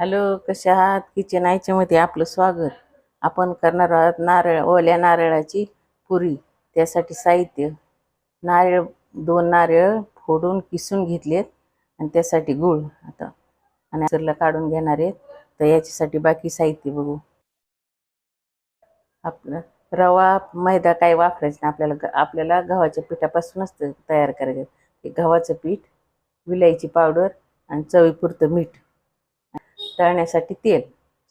Hello कशा आहात? Kitchen आयच्यामध्ये आपलं स्वागत. आपण करणार आहोत नारळ ओल्या नारळाची पुरी. त्यासाठी साहित्य. नारळ दोन नारळ फोडून किसून घेतलेत आणि त्यासाठी गूळ आता. आणि सरला काढून घेणार आहेत. तर याच्यासाठी बाकी साहित्य बघू. आपलं रवा मैदा काही वापरायचं नाही आपल्याला. ग- आपल्याला गव्हाच्या पिठापासूनच तयार करायचं. ते गव्हाचं पीठ विलायची पावडर आणि चवीपुरतं मीठ. तळण्यासाठी तेल.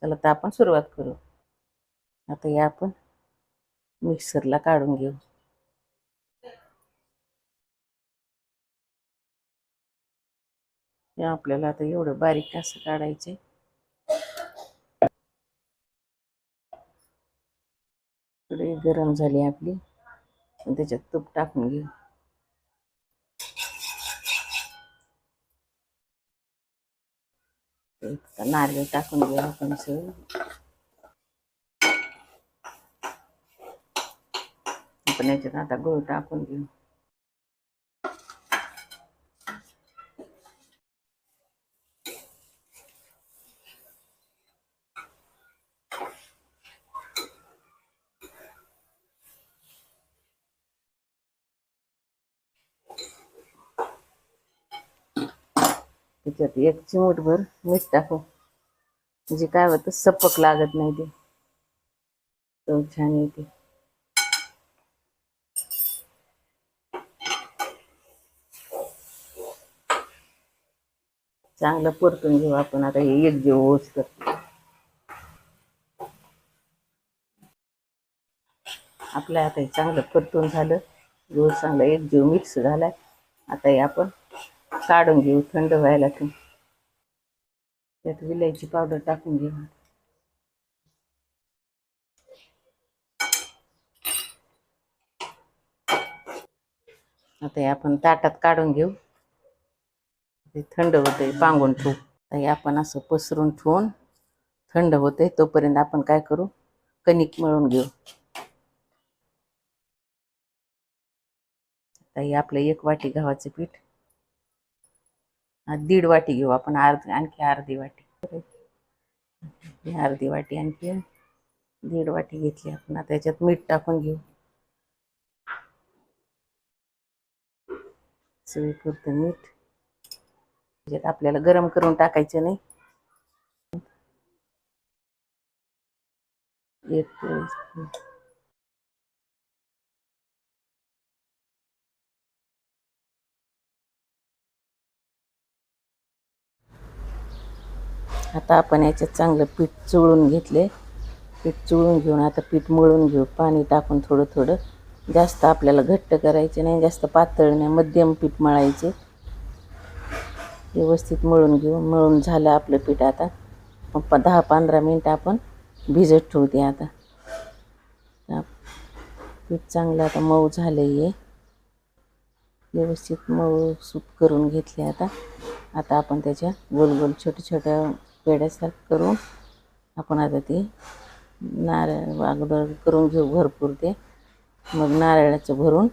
चला तर आपण सुरुवात करू. आता हे आपण मिक्सरला काढून घेऊ. हे आपल्याला आता एवढं बारीक असं काढायचे गरम झाली आपली. त्याच्यात तूप टाकून घेऊ. एक नारळ टाकून घेऊ आपण सगळं. आपण याच्यात आता गहू टाकून घेऊ. त्याच्यात एक चिमूटभर मीठ टाकू म्हणजे काय होतं सपक लागत नाही ते. चव छान येते. चांगलं परतून घेऊ आपण. आता हे एक जीव ओस कर आपलं आता हे चांगलं परतून झालं. गूळ चांगला एक जीव मिक्स झालाय. आता हे आपण काढून घेऊ थंड व्हायला ठेवून त्यात विलायची पावडर टाकून घेऊ. आता हे आपण ताटात काढून घेऊ. ते थंड होते पांगून ठेवू. हे आपण असं पसरून ठेवून थंड होते तोपर्यंत आपण काय करू? कणिक मळून घेऊ. आता हे आपलं एक वाटी गव्हाचं पीठ. दीड वाटी घेऊ आपण अर्ध आणखी अर्धी वाटी. अर्धी वाटी आणखी दीड वाटी घेतली आपण. आता त्याच्यात मीठ टाकून घेऊ. चवीपुरतं मीठ. त्याच्यात आपल्याला गरम करून टाकायचं नाही. एक आता आपण याच्यात चांगलं पीठ चुळून घेतले. पीठ चुळून घेऊन आता पीठ मळून घेऊ पाणी टाकून थोडं थोडं. जास्त आपल्याला घट्ट करायचे नाही जास्त पातळ नाही मध्यम पीठ मळायचे. व्यवस्थित मळून घेऊ मळून झालं आपलं पीठ आता. मग प दहा पंधरा मिनटं आपण भिजत ठेवते आता. आता पीठ चांगलं आता मऊ झालं आहे व्यवस्थित मऊ सूप करून घेतले आता. आता आपण त्याच्या गोल गोल छोट्या छोट्या पेड्यासारखं करून आपण आता ते नारळ अगोदर करून घेऊ भरपूर ते. मग नारळाचं भरून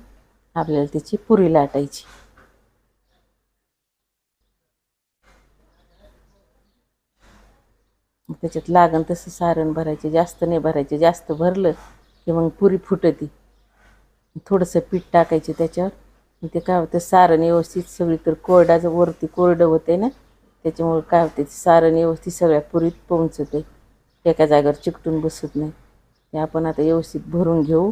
आपल्याला त्याची पुरी लाटायची. त्याच्यात लागण तसं सारण भरायचे जास्त नाही भरायचे जास्त भरलं की मग पुरी फुटती. थोडंसं पीठ टाकायचे त्याच्यावर. ते काय होतं सारण व्यवस्थित सगळी तर कोरडाचं वरती कोरडं होते ना त्याच्यामुळे काय होते सारण व्यवस्थित सगळ्या पुरीत पोहोचते एका जागेवर चिकटून बसत नाही. ते आपण आता व्यवस्थित भरून घेऊ.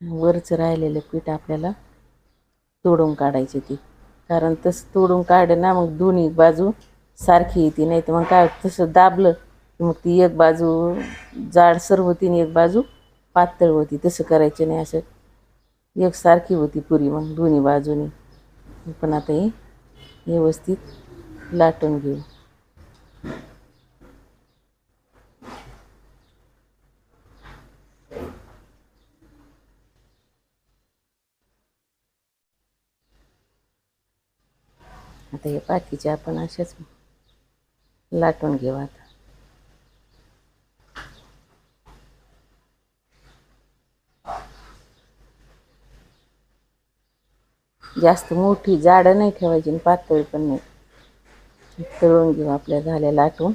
वरचं राहिलेलं पीठ आपल्याला तोडून काढायचे ती. कारण तसं तोडून काढलं ना मग दोन्ही बाजू सारखी येते. नाही तर मग काय होतं, तसं दाबलं मग ती एक बाजू जाडसर होती आणि एक बाजू पातळ होती तसं करायचं नाही असं. एकसारखी होती पुरी मग दोन्ही बाजूनी. पण आता हे व्यवस्थित लाटून घेऊ आता हे बाकीचे आपण अशाच लाटून घेऊ आता. जास्त मोठी जाडं नाही ठेवायची आणि पातळ पण नाही. तळून घेऊ आपल्या झाल्या लाटून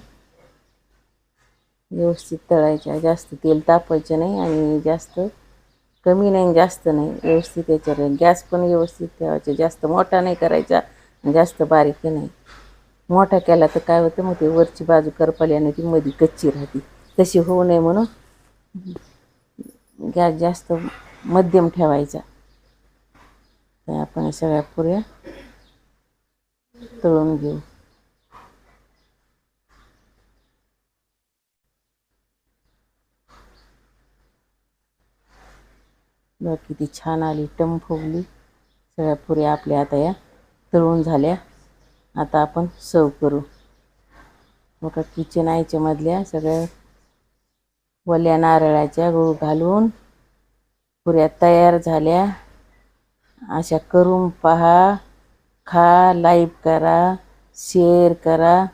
व्यवस्थित तळायच्या जास्त तेल तापायचं नाही आणि जास्त कमी नाही आणि जास्त नाही. व्यवस्थित याच्यावर गॅस पण व्यवस्थित ठेवायचा जास्त मोठा नाही करायचा आणि जास्त बारीक नाही. मोठा केला तर काय होतं मग ते वरची बाजू करपाली आणि ती मध्ये कच्ची राहते. तशी होऊ नये म्हणून गॅस जास्त मध्यम ठेवायचा. तर आपण सगळ्या पुऱ्या तळून घेऊ. बघ किती छान आली टम फुगली सगळ्या पुऱ्या आपल्या आता या तळून झाल्या. आता आपण सर्व करू. मग किचन आयच्यामधल्या सगळ्या वल्या नारळाच्या गूळ घालून पुऱ्या तयार झाल्या. अशा करून पहा. खा लाईक करा शेअर करा.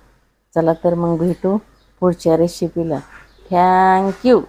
चला तर मग भेटू पुढच्या रेसिपीला थँक्यू